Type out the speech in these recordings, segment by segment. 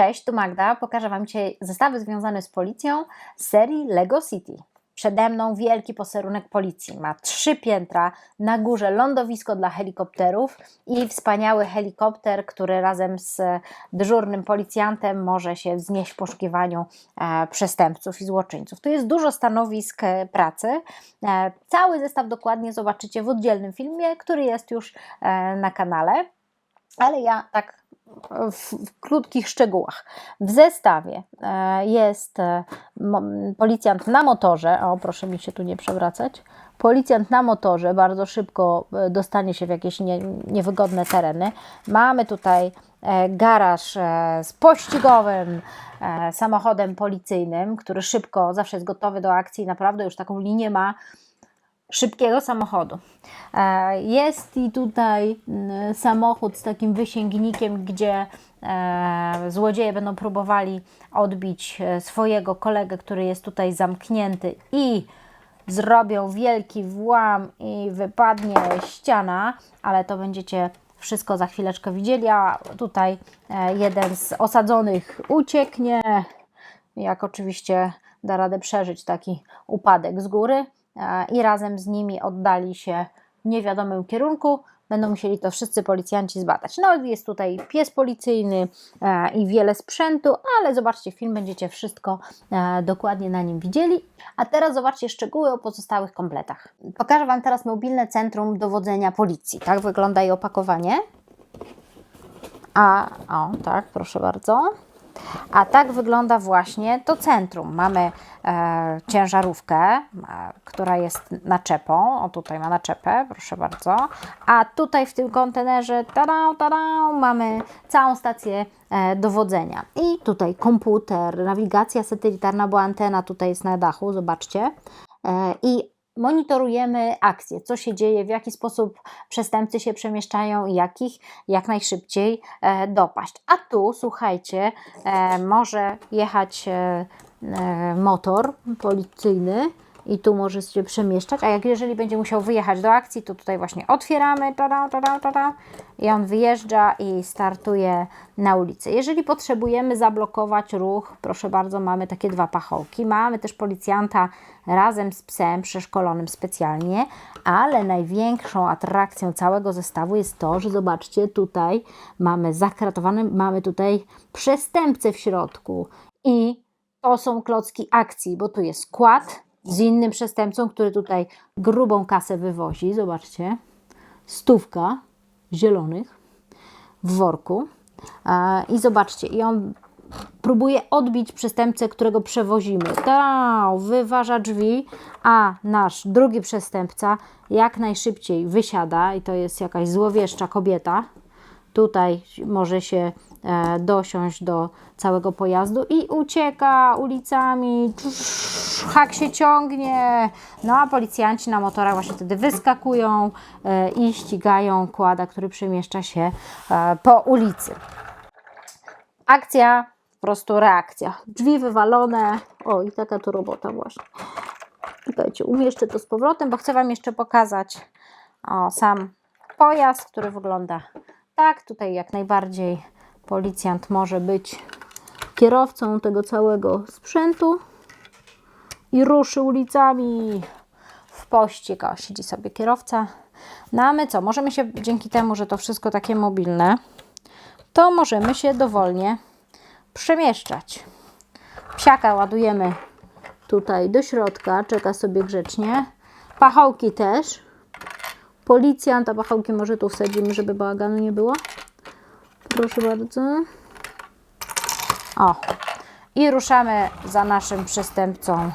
Cześć, tu Magda. Pokażę Wam dzisiaj zestawy związane z policją z serii Lego City. Przede mną wielki posterunek policji. Ma trzy piętra, na górze lądowisko dla helikopterów i wspaniały helikopter, który razem z dyżurnym policjantem może się wznieść w poszukiwaniu e, przestępców i złoczyńców. Tu jest dużo stanowisk e, pracy. E, cały zestaw dokładnie zobaczycie w oddzielnym filmie, który jest już e, na kanale. Ale ja tak w, w krótkich szczegółach. W zestawie e, jest e, policjant na motorze. O, proszę mi się tu nie przewracać. Policjant na motorze bardzo szybko e, dostanie się w jakieś nie, niewygodne tereny. Mamy tutaj garaż z pościgowym samochodem policyjnym, który szybko zawsze jest gotowy do akcji. Naprawdę już taką linię ma szybkiego samochodu. E, Jest i tutaj mm, samochód z takim wysięgnikiem, gdzie e, złodzieje będą próbowali odbić e, swojego kolegę, który jest tutaj zamknięty i zrobią wielki włam i wypadnie ściana, ale to będziecie wszystko za chwileczkę widzieli, a tutaj jeden z osadzonych ucieknie, jak oczywiście da radę przeżyć taki upadek z góry i razem z nimi oddali się w niewiadomym kierunku. Będą musieli to wszyscy policjanci zbadać. No, jest tutaj pies policyjny e, i wiele sprzętu, ale zobaczcie film, będziecie wszystko e, dokładnie na nim widzieli. A teraz zobaczcie szczegóły o pozostałych kompletach. Pokażę Wam teraz mobilne centrum dowodzenia policji. Tak wygląda jej opakowanie. A, o, tak, proszę bardzo. A tak wygląda właśnie to centrum. Mamy e, ciężarówkę, e, która jest naczepą. O, tutaj ma naczepę, proszę bardzo. A tutaj w tym kontenerze tada, tada, mamy całą stację e, dowodzenia. I tutaj komputer, nawigacja satelitarna, bo antena tutaj jest na dachu, zobaczcie. E, I monitorujemy akcje, co się dzieje, w jaki sposób przestępcy się przemieszczają i jakich jak najszybciej e, dopaść. A tu, słuchajcie, e, może jechać e, motor policyjny i tu może się przemieszczać, a jak jeżeli będzie musiał wyjechać do akcji, to tutaj właśnie otwieramy tada, tada, tada, i on wyjeżdża i startuje na ulicy. Jeżeli potrzebujemy zablokować ruch, proszę bardzo, mamy takie dwa pachołki. Mamy też policjanta razem z psem przeszkolonym specjalnie, ale największą atrakcją całego zestawu jest to, że zobaczcie, tutaj mamy zakratowany, mamy tutaj przestępcę w środku i to są klocki akcji, bo tu jest skład z innym przestępcą, który tutaj grubą kasę wywozi. Zobaczcie, stówka zielonych w worku. E, I zobaczcie, i on próbuje odbić przestępcę, którego przewozimy. Tau, wyważa drzwi, a nasz drugi przestępca jak najszybciej wysiada i to jest jakaś złowieszcza kobieta. Tutaj może się dosiąść do całego pojazdu i ucieka ulicami. Hak się ciągnie. No a policjanci na motorach właśnie wtedy wyskakują e, i ścigają kłada, który przemieszcza się e, po ulicy. Akcja, po prostu reakcja. Drzwi wywalone. O, i taka to robota właśnie. Czekajcie, umieszczę to z powrotem, bo chcę Wam jeszcze pokazać o, sam pojazd, który wygląda tak. Tutaj jak najbardziej policjant może być kierowcą tego całego sprzętu i ruszy ulicami w pościg. O, siedzi sobie kierowca. No a my co? Możemy się dzięki temu, że to wszystko takie mobilne, to możemy się dowolnie przemieszczać. Psiaka ładujemy tutaj do środka, czeka sobie grzecznie. Pachołki też. Policjant, a pachołki może tu wsadzimy, żeby bałaganu nie było. Proszę bardzo. O. I ruszamy za naszym przestępcą,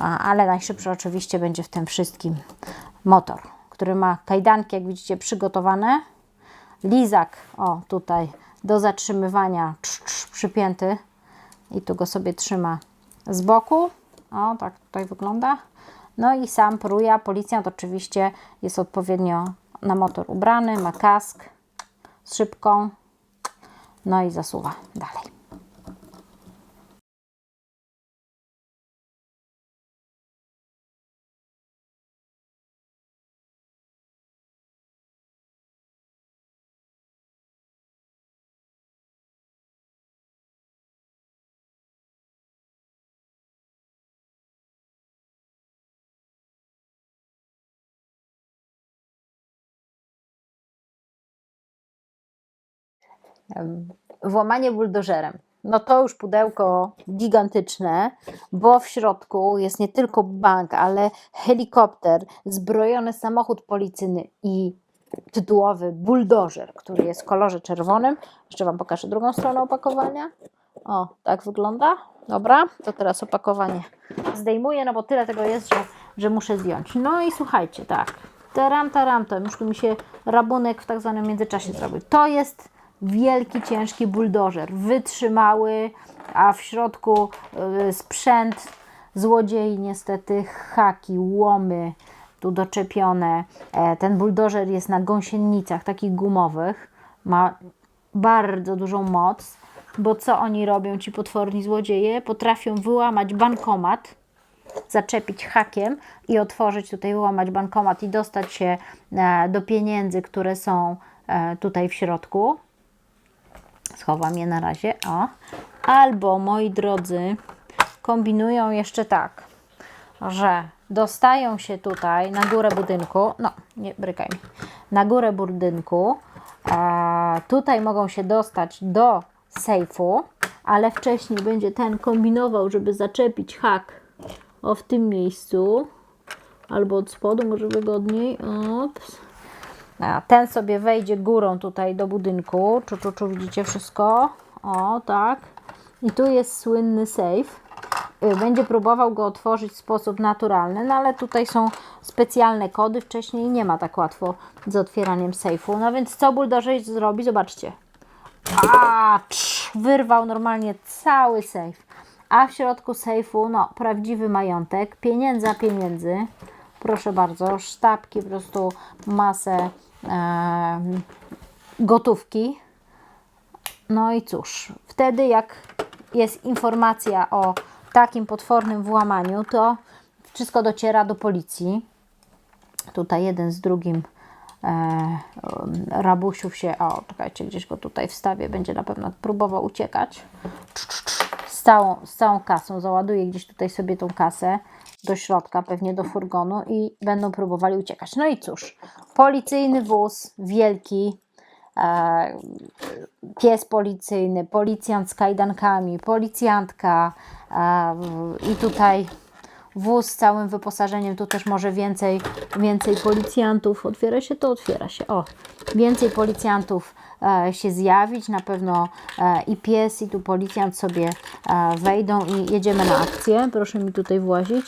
a, ale najszybszy oczywiście będzie w tym wszystkim motor, który ma kajdanki, jak widzicie, przygotowane. Lizak, o tutaj, do zatrzymywania trz, trz, przypięty i tu go sobie trzyma z boku. O, tak tutaj wygląda. No i sam pruja. Policjant oczywiście jest odpowiednio na motor ubrany, ma kask z szybką. No i zasuwa dalej. Włamanie buldożerem. No to już pudełko gigantyczne, bo w środku jest nie tylko bank, ale helikopter, zbrojony samochód policyjny i tytułowy buldożer, który jest w kolorze czerwonym. Jeszcze Wam pokażę drugą stronę opakowania. O, tak wygląda. Dobra, to teraz opakowanie zdejmuję, no bo tyle tego jest, że, że muszę zdjąć. No i słuchajcie, tak. Taram, taram, to już tu mi się rabunek w tak zwanym międzyczasie zrobił. To jest wielki, ciężki buldożer, wytrzymały, a w środku y, sprzęt, złodziei niestety, haki, łomy tu doczepione. E, Ten buldożer jest na gąsienicach takich gumowych, ma bardzo dużą moc, bo co oni robią, ci potworni złodzieje? Potrafią wyłamać bankomat, zaczepić hakiem i otworzyć tutaj, wyłamać bankomat i dostać się e, do pieniędzy, które są e, tutaj w środku. Schowam je na razie. O. Albo, moi drodzy, kombinują jeszcze tak, że dostają się tutaj na górę budynku, no nie brykaj mi, na górę budynku, e, tutaj mogą się dostać do sejfu, ale wcześniej będzie ten kombinował, żeby zaczepić hak o w tym miejscu, albo od spodu, może wygodniej, Ops. A ten sobie wejdzie górą tutaj do budynku. Czu, czu, czu, widzicie wszystko? O, tak. I tu jest słynny safe. Y, Będzie próbował go otworzyć w sposób naturalny, no ale tutaj są specjalne kody. Wcześniej nie ma tak łatwo z otwieraniem sejfu. No więc co buldożer zrobi? Zobaczcie. Cz, wyrwał normalnie cały sejf. A w środku sejfu, no, prawdziwy majątek, pieniędza pieniędzy. Proszę bardzo, sztabki, po prostu masę gotówki. No i cóż, wtedy jak jest informacja o takim potwornym włamaniu, to wszystko dociera do policji. Tutaj jeden z drugim e, rabusiów się, o czekajcie, gdzieś go tutaj wstawię, będzie na pewno próbował uciekać. Z całą, z całą kasą, załaduje gdzieś tutaj sobie tą kasę do środka, pewnie do furgonu i będą próbowali uciekać. No i cóż, policyjny wóz, wielki, e, pies policyjny, policjant z kajdankami, policjantka e, i tutaj wóz z całym wyposażeniem, tu też może więcej, więcej policjantów, otwiera się to, otwiera się, o, więcej policjantów e, się zjawić, na pewno e, i pies i tu policjant sobie e, wejdą i jedziemy na akcję, proszę mi tutaj włazić,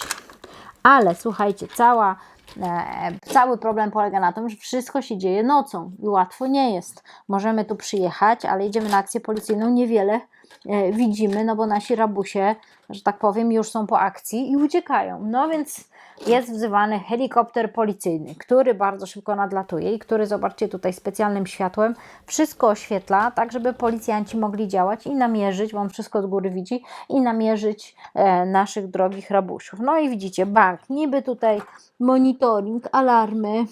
ale słuchajcie, cała E, Cały problem polega na tym, że wszystko się dzieje nocą i łatwo nie jest. Możemy tu przyjechać, ale jedziemy na akcję policyjną, niewiele e, widzimy, no bo nasi rabusie, że tak powiem, już są po akcji i uciekają. No więc jest wzywany helikopter policyjny, który bardzo szybko nadlatuje i który, zobaczcie tutaj specjalnym światłem, wszystko oświetla, tak żeby policjanci mogli działać i namierzyć, bo on wszystko z góry widzi, i namierzyć e, naszych drogich rabusiów. No i widzicie, bank, niby tutaj monitoring, alarmy,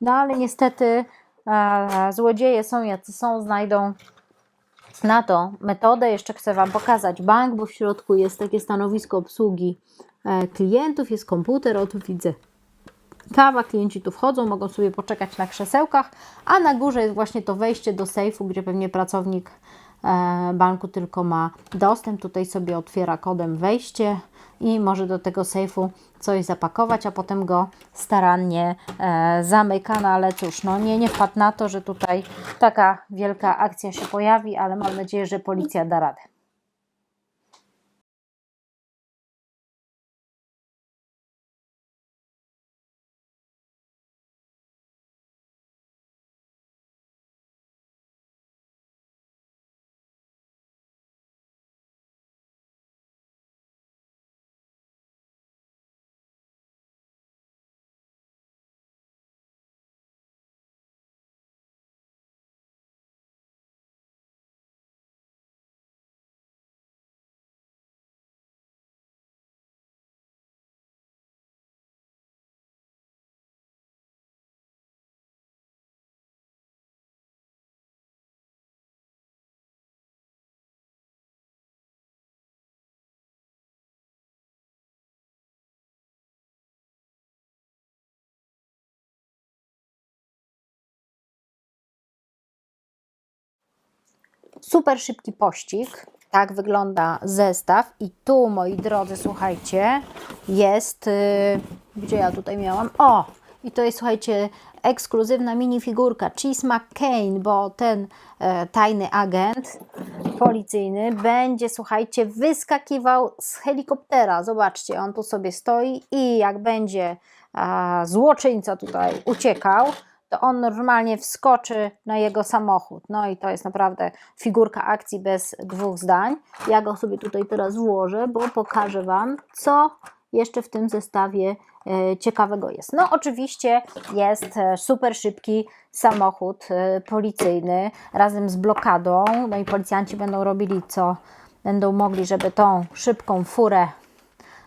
no ale niestety e, złodzieje są jacy są, znajdą na to metodę. Jeszcze chcę Wam pokazać bank, bo w środku jest takie stanowisko obsługi klientów, jest komputer, o tu widzę kawa, klienci tu wchodzą, mogą sobie poczekać na krzesełkach, a na górze jest właśnie to wejście do sejfu, gdzie pewnie pracownik e, banku tylko ma dostęp. Tutaj sobie otwiera kodem wejście i może do tego sejfu coś zapakować, a potem go starannie e, zamyka. No ale cóż, no nie, nie wpadł na to, że tutaj taka wielka akcja się pojawi, ale mam nadzieję, że policja da radę. Super szybki pościg. Tak wygląda zestaw. I tu, moi drodzy, słuchajcie, jest. y, gdzie ja tutaj miałam? O! I to jest, słuchajcie, ekskluzywna minifigurka Cheese McCain, bo ten e, tajny agent policyjny będzie, słuchajcie, wyskakiwał z helikoptera. Zobaczcie, on tu sobie stoi i jak będzie a, złoczyńca tutaj uciekał, to on normalnie wskoczy na jego samochód. No i to jest naprawdę figurka akcji bez dwóch zdań. Ja go sobie tutaj teraz włożę, bo pokażę Wam, co jeszcze w tym zestawie e, ciekawego jest. No oczywiście jest e, super szybki samochód e, policyjny razem z blokadą. No i policjanci będą robili co będą mogli, żeby tą szybką furę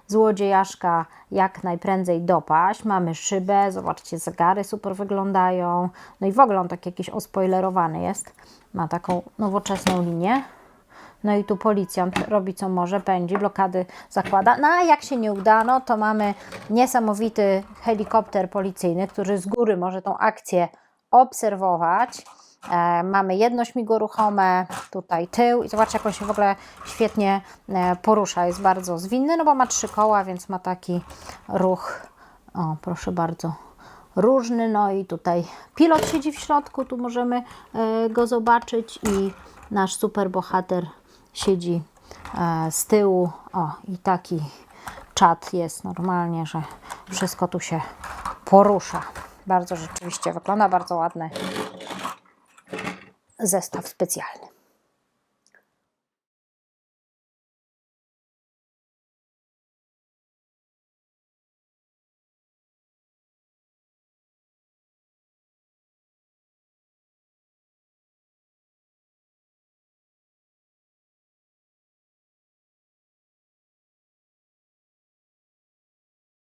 złodziejaszka jak najprędzej dopaść. Mamy szybę, zobaczcie, zegary super wyglądają. No i w ogóle on tak jakiś ospoilerowany jest. Ma taką nowoczesną linię. No i tu policjant robi co może, pędzi, blokady zakłada. No a jak się nie uda, no to mamy niesamowity helikopter policyjny, który z góry może tą akcję obserwować. E, mamy jedno śmigło ruchome, tutaj tył i zobaczcie jak on się w ogóle świetnie e, porusza. Jest bardzo zwinny, no bo ma trzy koła, więc ma taki ruch, o proszę bardzo, różny. No i tutaj pilot siedzi w środku, tu możemy e, go zobaczyć i nasz super bohater siedzi z tyłu. O i taki czat jest normalnie, że wszystko tu się porusza. Bardzo rzeczywiście wygląda, bardzo ładny zestaw specjalny.